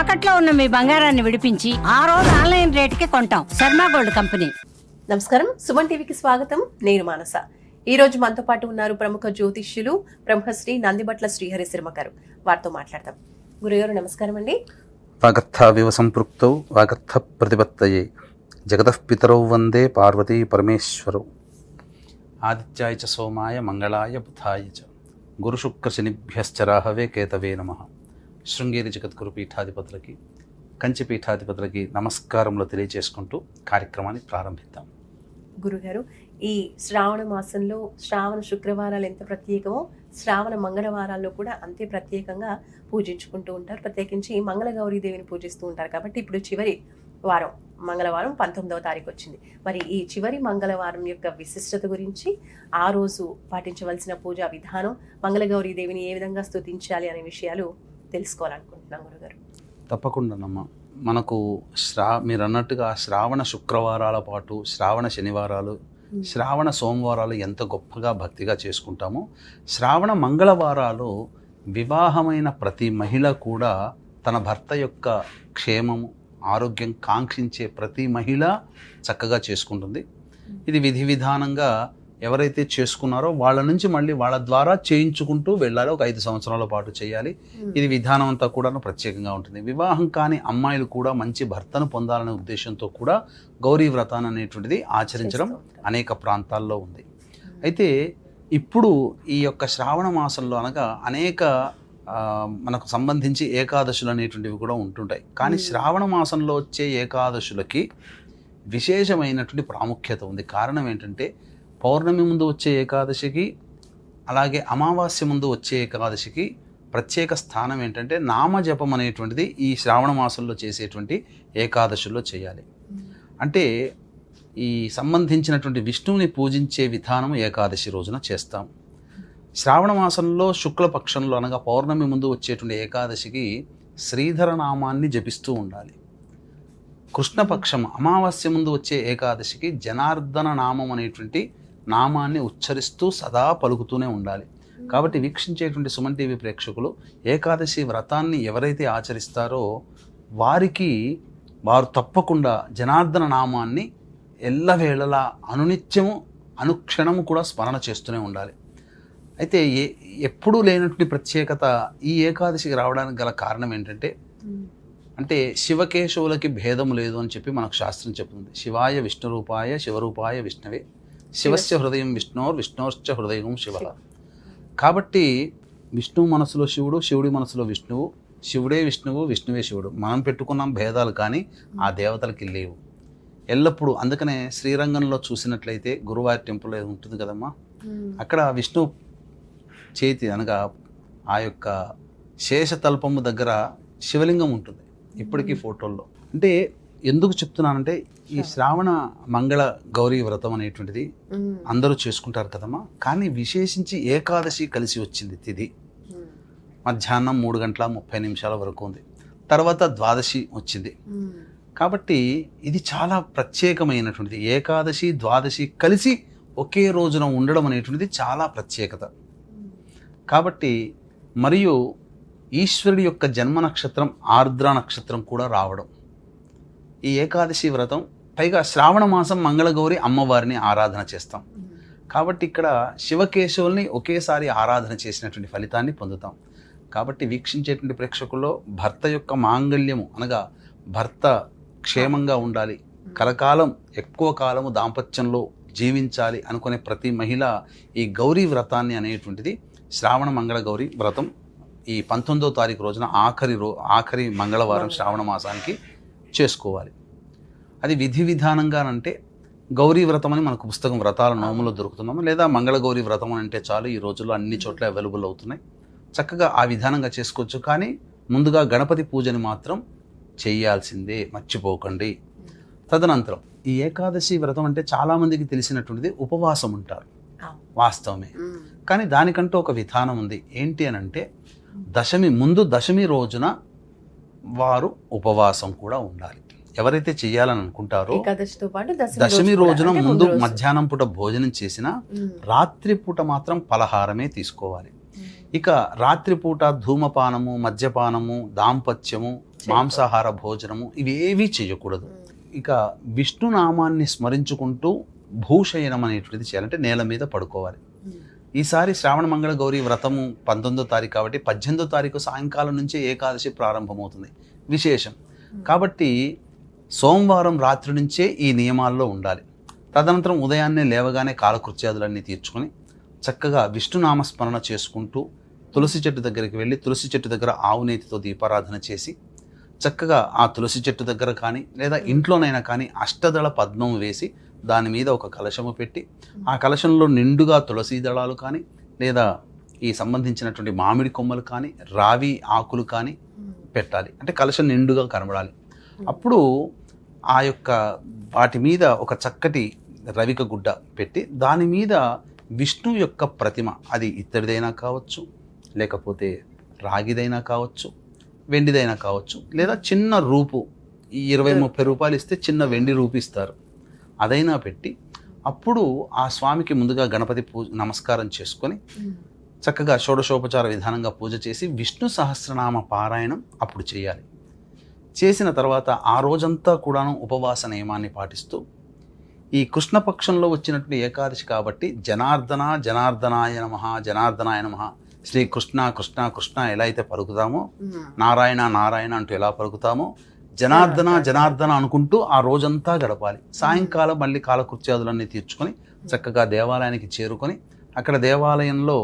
తాకట్లో ఉన్న మీ బంగారాన్ని విడిపించి ఆ రోజు ఆన్లైన్ రేటుకి కొంటాం. Sharma gold company. నమస్కారం. సుమన్ టీవీకి స్వాగతం. నేను మానస. ఈ రోజు మనతో పాటు ఉన్నారు ప్రముఖ జ్యోతిష్యులు బ్రహ్మశ్రీ నందిబట్ల శ్రీహరి శర్మ గారు. వారితో మాట్లాడదాం. గురుగారు నమస్కారం అండి. వాగర్థావివ సంపృక్తౌ వాగర్థ ప్రతిపత్తయే. వందే పార్వతీ పరమేశ్వరౌ. ఆదిత్యాయ చ సోమాయ మంగళాయ బుధాయ చ. గురుశుక్రశనిభ్యశ్చరాహవే కేతవే నమ. శృంగేరి జగద్గురు పీఠాధిపతులకి కంచి పీఠాధిపతులకి నమస్కారములు తెలియజేసుకుంటూ కార్యక్రమాన్ని ప్రారంభిద్దాం. గురుగారు ఈ శ్రావణ మాసంలో శ్రావణ శుక్రవారాలు ఎంత ప్రత్యేకమో శ్రావణ మంగళవారాల్లో కూడా అంతే ప్రత్యేకంగా పూజించుకుంటూ ఉంటారు. ప్రత్యేకించి మంగళగౌరీ దేవిని పూజిస్తూ ఉంటారు కాబట్టి ఇప్పుడు చివరి వారం మంగళవారం పంతొమ్మిదవ తారీఖు వచ్చింది మరి ఈ చివరి మంగళవారం యొక్క విశిష్టత గురించి ఆ రోజు పాటించవలసిన పూజా విధానం మంగళగౌరీ దేవిని ఏ విధంగా స్థుతించాలి అనే విషయాలు తెలుసుకోవాలనుకుంటున్నాం గురుగారు. తప్పకుండానమ్మా మనకు శ్రా మీరు అన్నట్టుగా శ్రావణ శుక్రవారాల పాటు శ్రావణ శనివారాలు శ్రావణ సోమవారాలు ఎంత గొప్పగా భక్తిగా చేసుకుంటామో శ్రావణ మంగళవారాలు వివాహమైన ప్రతి మహిళ కూడా తన భర్త యొక్క క్షేమము ఆరోగ్యం కాంక్షించే ప్రతి మహిళ చక్కగా చేసుకుంటుంది. ఇది విధి విధానంగా ఎవరైతే చేసుకున్నారో వాళ్ళ నుంచి మళ్ళీ వాళ్ళ ద్వారా చేయించుకుంటూ వెళ్ళాలి. ఒక ఐదు సంవత్సరాల పాటు చేయాలి. ఇది విధానం అంతా కూడా ప్రత్యేకంగా ఉంటుంది. వివాహం కాని అమ్మాయిలు కూడా మంచి భర్తను పొందాలనే ఉద్దేశంతో కూడా గౌరీ వ్రతాన్ని అనేటువంటిది ఆచరించడం అనేక ప్రాంతాల్లో ఉంది. అయితే ఇప్పుడు ఈ యొక్క శ్రావణ మాసంలో అనగా అనేక మనకు సంబంధించి ఏకాదశులు అనేటువంటివి కూడా ఉంటుంటాయి. కానీ శ్రావణ మాసంలో వచ్చే ఏకాదశులకి విశేషమైనటువంటి ప్రాముఖ్యత ఉంది. కారణం ఏంటంటే పౌర్ణమి ముందు వచ్చే ఏకాదశికి అలాగే అమావాస్య ముందు వచ్చే ఏకాదశికి ప్రత్యేక స్థానం ఏంటంటే నామజపం అనేటువంటిది ఈ శ్రావణ మాసంలో చేసేటువంటి ఏకాదశుల్లో చేయాలి. అంటే ఈ సంబంధించినటువంటి విష్ణువుని పూజించే విధానం ఏకాదశి రోజున చేస్తాం. శ్రావణ మాసంలో శుక్లపక్షంలో అనగా పౌర్ణమి ముందు వచ్చేటువంటి ఏకాదశికి శ్రీధర నామాన్ని జపిస్తూ ఉండాలి. కృష్ణపక్షం అమావాస్య ముందు వచ్చే ఏకాదశికి జనార్దన నామం అనేటువంటి నామాన్ని ఉచ్చరిస్తూ సదా పలుకుతూనే ఉండాలి. కాబట్టి వీక్షించేటువంటి సుమన్ టీవీ ప్రేక్షకులు ఏకాదశి వ్రతాన్ని ఎవరైతే ఆచరిస్తారో వారికి వారు తప్పకుండా జనార్దన నామాన్ని ఎల్లవేళలా అనునిత్యము అనుక్షణము కూడా స్మరణ చేస్తూనే ఉండాలి. అయితే ఏ ఎప్పుడూ లేనటువంటి ప్రత్యేకత ఈ ఏకాదశికి రావడానికి గల కారణం ఏంటంటే అంటే శివకేశవులకి భేదం లేదు అని చెప్పి మనకు శాస్త్రం చెప్తుంది. శివాయ విష్ణురూపాయ శివరూపాయ విష్ణవే. శివస్య హృదయం విష్ణోర్ విష్ణోశ్చ హృదయం శివ. కాబట్టి విష్ణువు మనసులో శివుడు శివుడి మనసులో విష్ణువు శివుడే విష్ణువు విష్ణువే శివుడు. మనం పెట్టుకున్నాం భేదాలు కానీ ఆ దేవతలకి లేవు. ఎల్లప్పుడూ అందుకనే శ్రీరంగంలో చూసినట్లయితే గురువారి టెంపుల్ ఏదో ఉంటుంది కదమ్మా. అక్కడ విష్ణు చేతి అనగా ఆ యొక్క శేషతల్పము దగ్గర శివలింగం ఉంటుంది ఇప్పటికీ ఫోటోల్లో. అంటే ఎందుకు చెప్తున్నానంటే ఈ శ్రావణ మంగళ గౌరీ వ్రతం అనేటువంటిది అందరూ చేసుకుంటారు కదమ్మా. కానీ విశేషించి ఏకాదశి కలిసి వచ్చింది తిది. మధ్యాహ్నం మూడు గంటల ముప్పై నిమిషాల వరకు ఉంది. తర్వాత ద్వాదశి వచ్చింది. కాబట్టి ఇది చాలా ప్రత్యేకమైనటువంటిది. ఏకాదశి ద్వాదశి కలిసి ఒకే రోజున ఉండడం అనేటువంటిది చాలా ప్రత్యేకత. కాబట్టి మరియు ఈశ్వరుడి యొక్క జన్మ నక్షత్రం ఆర్ద్ర నక్షత్రం కూడా రావడం. ఈ ఏకాదశి వ్రతం పైగా శ్రావణ మాసం మంగళగౌరి అమ్మవారిని ఆరాధన చేస్తాం. కాబట్టి ఇక్కడ శివకేశవుల్ని ఒకేసారి ఆరాధన చేసినటువంటి ఫలితాన్ని పొందుతాం. కాబట్టి వీక్షించేటువంటి ప్రేక్షకుల్లో భర్త యొక్క మాంగళ్యము అనగా భర్త క్షేమంగా ఉండాలి కలకాలం ఎక్కువ కాలము దాంపత్యంలో జీవించాలి అనుకునే ప్రతి మహిళ ఈ గౌరీ వ్రతాన్ని అనేటువంటిది శ్రావణ మంగళగౌరి వ్రతం ఈ పంతొమ్మిదో తారీఖు రోజున ఆఖరి రో ఆఖరి మంగళవారం శ్రావణ మాసానికి చేసుకోవాలి. అది విధి విధానంగానంటే గౌరీ వ్రతం అని మనకు పుస్తకం వ్రతాల నోములో దొరుకుతున్నాము. లేదా మంగళగౌరి వ్రతం అని అంటే చాలు ఈ రోజుల్లో అన్ని చోట్ల అవైలబుల్ అవుతున్నాయి. చక్కగా ఆ విధానంగా చేసుకోవచ్చు. కానీ ముందుగా గణపతి పూజని మాత్రం చేయాల్సిందే. మర్చిపోకండి. తదనంతరం ఈ ఏకాదశి వ్రతం అంటే చాలామందికి తెలిసినటువంటిది ఉపవాసం ఉంటారు. వాస్తవమే. కానీ దానికంటూ ఒక విధానం ఉంది. ఏంటి అని అంటే దశమి ముందు దశమి రోజున వారు ఉపవాసం కూడా ఉండాలి. ఎవరైతే చేయాలని అనుకుంటారో దశమి రోజున ముందు. మధ్యాహ్నం పూట భోజనం చేసినా. రాత్రి పూట మాత్రం పలహారమే తీసుకోవాలి. ఇక రాత్రిపూట ధూమపానము మద్యపానము దాంపత్యము మాంసాహార భోజనము ఇవేవీ చేయకూడదు. ఇక విష్ణునామాన్ని స్మరించుకుంటూ భూషయనం అనేటువంటిది చేయాలంటే నేల మీద పడుకోవాలి. ఈసారి శ్రావణ మంగళ గౌరీ వ్రతము పంతొమ్మిదో తారీఖు కాబట్టి పద్దెనిమిదో తారీఖు సాయంకాలం నుంచే ఏకాదశి ప్రారంభమవుతుంది. విశేషం. కాబట్టి సోమవారం రాత్రి నుంచే ఈ నియమాల్లో ఉండాలి. తదనంతరం ఉదయాన్నే లేవగానే కాలకృత్యాదులన్నీ తీర్చుకొని చక్కగా విష్ణునామస్మరణ చేసుకుంటూ తులసి చెట్టు దగ్గరికి వెళ్ళి తులసి చెట్టు దగ్గర ఆవు నేతితో దీపారాధన చేసి చక్కగా ఆ తులసి చెట్టు దగ్గర కానీ లేదా ఇంట్లోనైనా కానీ అష్టదళ పద్మం వేసి దాని మీద ఒక కలశము పెట్టి ఆ కలశంలో నిండుగా తులసి దళాలు కానీ లేదా ఈ సంబంధించినటువంటి మామిడి కొమ్మలు కానీ రావి ఆకులు కానీ పెట్టాలి. అంటే కలశం నిండుగా కనబడాలి. అప్పుడు ఆ యొక్క వాటి మీద ఒక చక్కటి రవిక గుడ్డ పెట్టి దాని మీద విష్ణు యొక్క ప్రతిమ అది ఇత్తడిదైనా కావచ్చు లేకపోతే రాగిదైనా కావచ్చు వెండిదైనా కావచ్చు లేదా చిన్న రూపు ఈ ఇరవై ముప్పై రూపాయలు ఇస్తే చిన్న వెండి రూపు ఇస్తారు. అదైనా పెట్టి అప్పుడు ఆ స్వామికి ముందుగా గణపతి పూజ నమస్కారం చేసుకొని చక్కగా షోడశోపచార విధానంగా పూజ చేసి విష్ణు సహస్రనామ పారాయణం అప్పుడు చేయాలి. చేసిన తర్వాత ఆ రోజంతా కూడాను ఉపవాస నియమాన్ని పాటిస్తూ ఈ కృష్ణపక్షంలో వచ్చినటువంటి ఏకాదశి కాబట్టి జనార్దన జనార్దనాయ నమ జనార్దనాయ నమ శ్రీ కృష్ణ కృష్ణ కృష్ణ ఎలా అయితే పలుకుతామో నారాయణ నారాయణ అంటూ ఎలా పలుకుతామో జనార్దన జనార్దన. అనుకుంటూ ఆ రోజంతా గడపాలి. సాయంకాలం మళ్ళీ కాలకృత్యాదులన్నీ తీర్చుకొని చక్కగా దేవాలయానికి చేరుకొని అక్కడ దేవాలయంలో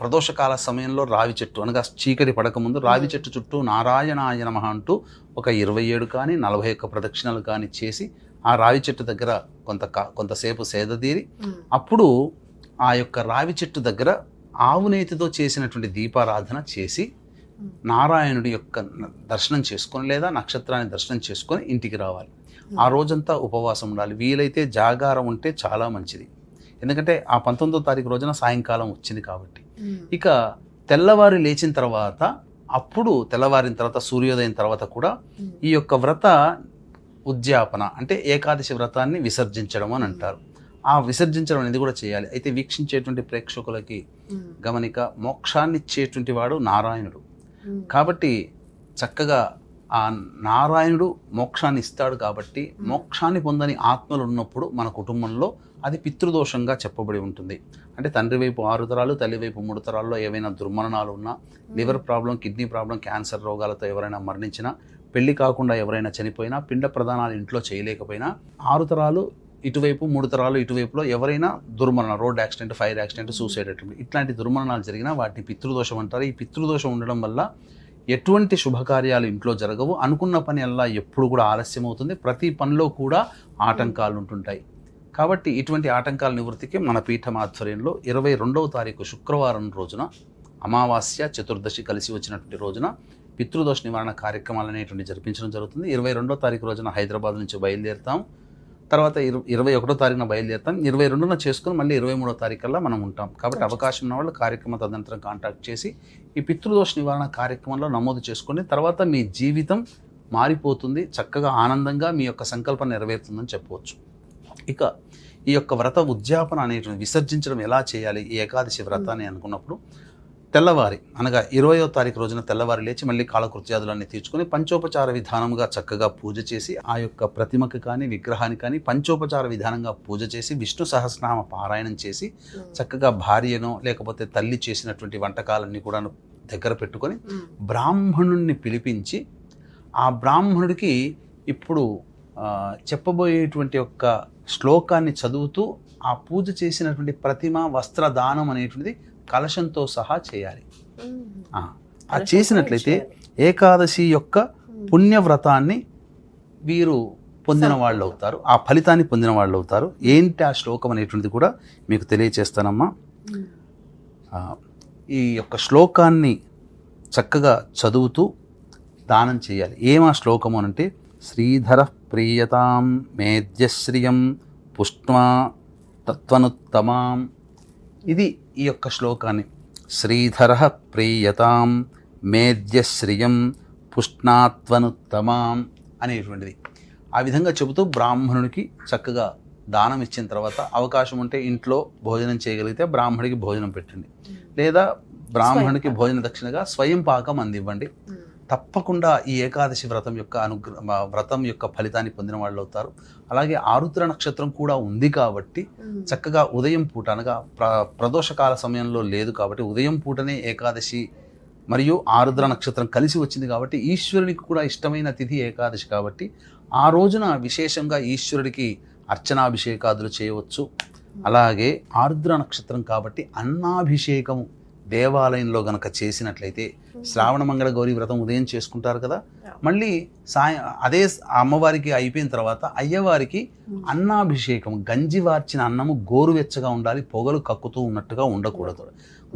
ప్రదోషకాల సమయంలో రావి చెట్టు అనగా చీకటి పడకముందు రావి చెట్టు చుట్టూ నారాయణాయ నమ అంటూ ఒక ఇరవై ఏడు కానీ నలభై ఒక్క ప్రదక్షిణలు కానీ చేసి ఆ రావి చెట్టు దగ్గర కొంత కొంతసేపు సేదతీరి అప్పుడు ఆ యొక్క రావి చెట్టు దగ్గర ఆవు నేతితో చేసినటువంటి దీపారాధన చేసి నారాయణుడి యొక్క దర్శనం చేసుకొని లేదా నక్షత్రాన్ని దర్శనం చేసుకొని ఇంటికి రావాలి. ఆ రోజంతా ఉపవాసం ఉండాలి. వీలైతే జాగారం ఉంటే చాలా మంచిది. ఎందుకంటే ఆ పంతొమ్మిదో తారీఖు రోజున సాయంకాలం వచ్చింది కాబట్టి. ఇక తెల్లవారి లేచిన తర్వాత అప్పుడు తెల్లవారిన తర్వాత సూర్యోదయం తర్వాత కూడా ఈ యొక్క వ్రత ఉద్యాపన అంటే ఏకాదశి వ్రతాన్ని విసర్జించడం అని అంటారు. ఆ విసర్జించడం అనేది కూడా చేయాలి. అయితే వీక్షించేటువంటి ప్రేక్షకులకి గమనిక మోక్షాన్ని ఇచ్చేటువంటి వాడు నారాయణుడు. కాబట్టి చక్కగా ఆ నారాయణుడు మోక్షాన్ని ఇస్తాడు కాబట్టి మోక్షాన్ని పొందని ఆత్మలు ఉన్నప్పుడు మన కుటుంబంలో అది పితృదోషంగా చెప్పబడి ఉంటుంది. అంటే తండ్రి వైపు ఆరు తరాలు తల్లి వైపు మూడు తరాల్లో ఏవైనా దుర్మరణాలు ఉన్నా liver problem kidney problem cancer రోగాలతో ఎవరైనా మరణించినా పెళ్ళి కాకుండా ఎవరైనా చనిపోయినా పిండ ప్రదానాలు ఇంట్లో చేయలేకపోయినా ఆరు తరాలు ఇటువైపు మూడు తరాలు ఇటువైపులో ఎవరైనా దుర్మరణ road accident fire accident suicide attempt ఇట్లాంటి దుర్మరణాలు జరిగినా వాటిని పితృదోషం అంటారు. ఈ పితృదోషం ఉండడం వల్ల ఎటువంటి శుభకార్యాలు ఇంట్లో జరగవు. అనుకున్న పని అలా ఎప్పుడు కూడా ఆలస్యం అవుతుంది ప్రతి పనిలో కూడా ఆటంకాలు ఉంటుంటాయి. కాబట్టి ఇటువంటి ఆటంకాల నివృత్తికి మన పీఠం ఆధ్వర్యంలో ఇరవై రెండవ తారీఖు శుక్రవారం రోజున అమావాస్య చతుర్దశి కలిసి వచ్చినటువంటి రోజున పితృదోష నివారణ కార్యక్రమాలు అనేటువంటి జరిపించడం జరుగుతుంది. ఇరవై రెండో తారీఖు రోజున హైదరాబాద్ నుంచి బయలుదేరుతాం. తర్వాత ఇరు ఇరవై ఒకటో తారీఖున బయలుదేరుతాం. ఇరవై రెండున చేసుకుని మళ్ళీ ఇరవై మూడో తారీఖుల్లో మనం ఉంటాం. కాబట్టి అవకాశం ఉన్న వాళ్ళు కార్యక్రమం తదనంతరం కాంటాక్ట్ చేసి ఈ పితృదోష నివారణ కార్యక్రమంలో నమోదు చేసుకొని తర్వాత మీ జీవితం మారిపోతుంది చక్కగా ఆనందంగా మీ యొక్క సంకల్పం నెరవేరుతుందని చెప్పవచ్చు. ఇక ఈ యొక్క వ్రత ఉద్యాపన అనేటువంటి విసర్జించడం ఎలా చేయాలి? ఈ ఏకాదశి వ్రతాన్ని అనుకున్నప్పుడు తెల్లవారి అనగా ఇరవయో తారీఖు రోజున తెల్లవారి లేచి మళ్ళీ కాలకృత్యాదులన్నీ తీర్చుకొని పంచోపచార విధానంగా చక్కగా పూజ చేసి ఆ యొక్క ప్రతిమకు కానీ విగ్రహానికి కానీ పంచోపచార విధానంగా పూజ చేసి విష్ణు సహస్రనామ పారాయణం చేసి చక్కగా భార్యను లేకపోతే తల్లి చేసినటువంటి వంటకాలన్నీ కూడా దగ్గర పెట్టుకొని బ్రాహ్మణుణ్ణి పిలిపించి ఆ బ్రాహ్మణుడికి ఇప్పుడు చెప్పబోయేటువంటి యొక్క శ్లోకాన్ని చదువుతూ ఆ పూజ చేసినటువంటి ప్రతిమ వస్త్రదానం అనేటువంటిది కలశంతో సహా చేయాలి. ఆ, చేసినట్లయితే ఏకాదశి యొక్క పుణ్యవ్రతాన్ని వీరు పొందిన వాళ్ళు అవుతారు ఆ ఫలితాన్ని పొందిన వాళ్ళు అవుతారు ఏంటి ఆ శ్లోకం అనేటువంటిది కూడా మీకు తెలియచేస్తానమ్మా. ఈ యొక్క శ్లోకాన్ని చక్కగా చదువుతూ దానం చేయాలి. ఏం ఆ శ్లోకము అనంటే శ్రీధర ప్రీయతాం మేధ్యశ్రియం పుష్ట్వా తత్వనుత్తమాం ఇది ఈ యొక్క శ్లోకాన్ని. శ్రీధర ప్రీయతాం మేధ్యశ్రియం పుష్ణాత్వనుత్తమాం అనేటువంటిది. ఆ విధంగా చెబుతూ బ్రాహ్మణునికి చక్కగా దానం ఇచ్చిన తర్వాత అవకాశం ఉంటే ఇంట్లో భోజనం చేయగలిగితే బ్రాహ్మడికి భోజనం పెట్టండి. లేదా బ్రాహ్మణునికి భోజన దక్షిణగా స్వయం పాకం అందివ్వండి. తప్పకుండా ఈ ఏకాదశి వ్రతం యొక్క అనుగ్ర మ- వ్రతం యొక్క ఫలితాన్ని పొందిన వాళ్ళు అవుతారు అలాగే ఆరుద్ర నక్షత్రం కూడా ఉంది కాబట్టి. చక్కగా ఉదయం పూట అనగా ప్ర ప్రదోషకాల సమయంలో లేదు కాబట్టి ఉదయం పూటనే ఏకాదశి మరియు ఆరుద్ర నక్షత్రం కలిసి వచ్చింది కాబట్టి ఈశ్వరునికి కూడా ఇష్టమైన తిథి ఏకాదశి కాబట్టి ఆ రోజున విశేషంగా ఈశ్వరుడికి అర్చనాభిషేకాదులు చేయవచ్చు అలాగే ఆరుద్ర నక్షత్రం కాబట్టి అన్నాభిషేకము దేవాలయంలో గనక చేసినట్లయితే శ్రావణ మంగళ గౌరీ వ్రతం ఉదయం చేసుకుంటారు కదా. మళ్ళీ సాయం అదే అమ్మవారికి అయిపోయిన తర్వాత అయ్యవారికి అన్నాభిషేకం గంజి వార్చిన అన్నము గోరువెచ్చగా ఉండాలి పొగలు కక్కుతూ ఉన్నట్టుగా ఉండకూడదు.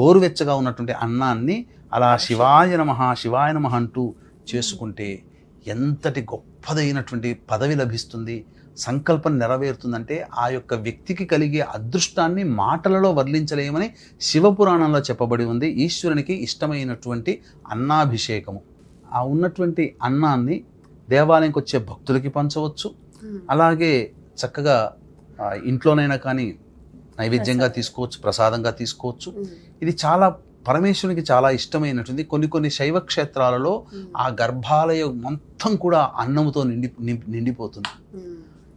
గోరువెచ్చగా ఉన్నటువంటి అన్నాన్ని అలా శివాయ నమః శివాయ నమః అంటూ చేసుకుంటే ఎంతటి గొప్పదైనటువంటి పదవి లభిస్తుంది. సంకల్పం నెరవేరుతుందంటే ఆ యొక్క వ్యక్తికి కలిగే అదృష్టాన్ని మాటలలో వర్ణించలేమని శివపురాణంలో చెప్పబడి ఉంది ఈశ్వరునికి ఇష్టమైనటువంటి అన్నాభిషేకము ఆ ఉన్నటువంటి అన్నాన్ని దేవాలయంకి వచ్చే భక్తులకి పంచవచ్చు. అలాగే చక్కగా ఇంట్లోనైనా కానీ నైవేద్యంగా తీసుకోవచ్చు ప్రసాదంగా తీసుకోవచ్చు. ఇది చాలా పరమేశ్వరునికి చాలా ఇష్టమైనటువంటి కొన్ని కొన్ని శైవ క్షేత్రాలలో. ఆ గర్భాలయం మొత్తం కూడా అన్నముతో నిండి నిండి- నిండిపోతుంది.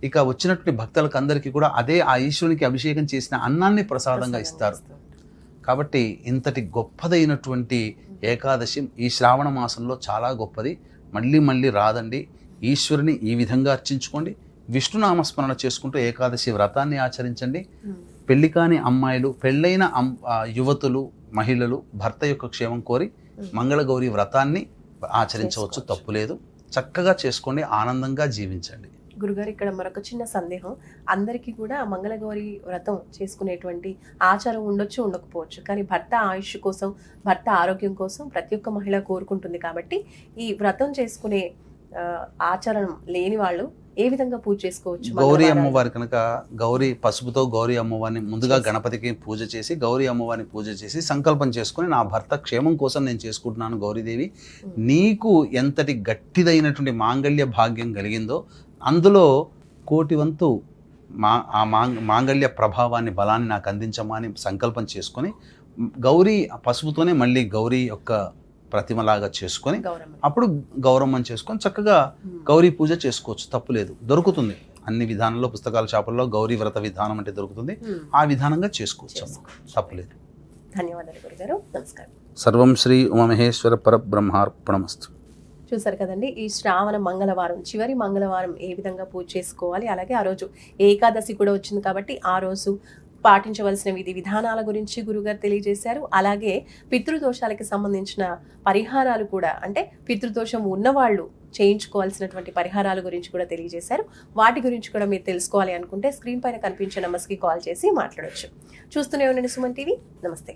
ఇక వచ్చినటువంటి భక్తులకు అందరికీ కూడా అదే ఆ ఈశ్వరునికి అభిషేకం చేసిన అన్నాన్ని ప్రసాదంగా ఇస్తారు. కాబట్టి ఇంతటి గొప్పదైనటువంటి ఏకాదశి ఈ శ్రావణ మాసంలో చాలా గొప్పది. మళ్ళీ మళ్ళీ రాదండి. ఈశ్వరుని ఈ విధంగా అర్చించుకోండి. విష్ణునామస్మరణ చేసుకుంటూ ఏకాదశి వ్రతాన్ని ఆచరించండి. పెళ్ళి కాని అమ్మాయిలు పెళ్ళైన యువతులు మహిళలు భర్త యొక్క క్షేమం కోరి మంగళగౌరి వ్రతాన్ని ఆచరించవచ్చు. తప్పులేదు చక్కగా చేసుకోండి. ఆనందంగా జీవించండి. గురుగారు ఇక్కడ మరొక చిన్న సందేహం. అందరికీ కూడా మంగళగౌరి వ్రతం చేసుకునేటువంటి ఆచారం ఉండొచ్చు ఉండకపోవచ్చు. కానీ భర్త ఆయుష్ కోసం భర్త ఆరోగ్యం కోసం ప్రతి ఒక్క మహిళ కోరుకుంటుంది కాబట్టి ఈ వ్రతం చేసుకునే ఆచరణం లేని వాళ్ళు ఏ విధంగా పూజ చేసుకోవచ్చు? గౌరీ? అమ్మవారి కనుక గౌరీ పసుపుతో గౌరీ అమ్మవారిని ముందుగా గణపతికి పూజ చేసి గౌరీ అమ్మవారిని పూజ చేసి సంకల్పం చేసుకొని నా భర్త క్షేమం కోసం నేను చేసుకుంటున్నాను గౌరీదేవి. నీకు ఎంతటి గట్టిదైనటువంటి మాంగళ్య భాగ్యం కలిగిందో అందులో కోటి వంతు మా ఆ మాంగ మాంగళ్య ప్రభావాన్ని బలాన్ని నాకు అందించమా అని సంకల్పం చేసుకొని గౌరీ పసుపుతోనే మళ్ళీ గౌరీ యొక్క ప్రతిమలాగా చేసుకొని అప్పుడు గౌరమ్మని చేసుకొని చక్కగా. గౌరీ పూజ చేసుకోవచ్చు. తప్పులేదు దొరుకుతుంది. అన్ని విధానంలో పుస్తకాల షాపుల్లో గౌరీ వ్రత విధానం అంటే దొరుకుతుంది. ఆ విధానంగా చేసుకోవచ్చు. తప్పులేదు ధన్యవాదాలు గురుగారు. నమస్కారం. సర్వం శ్రీ ఉమమహేశ్వర పరబ్రహ్మార్పణమస్తు. చూసారు కదండి ఈ శ్రావణ మంగళవారం చివరి మంగళవారం ఏ విధంగా పూజ చేసుకోవాలి అలాగే ఆ రోజు ఏకాదశి కూడా వచ్చింది కాబట్టి ఆ రోజు పాటించవలసిన విధి విధానాల గురించి గురుగారు తెలియజేశారు. అలాగే పితృదోషాలకి సంబంధించిన పరిహారాలు కూడా అంటే పితృదోషం ఉన్నవాళ్ళు చేయించుకోవాల్సినటువంటి పరిహారాల గురించి కూడా తెలియజేశారు. వాటి గురించి కూడా మీరు తెలుసుకోవాలి అనుకుంటే స్క్రీన్ పైన కనిపించే నెంబర్స్కి కాల్ చేసి మాట్లాడవచ్చు చూస్తూనే ఉండండి సుమన్ టీవీ. నమస్తే.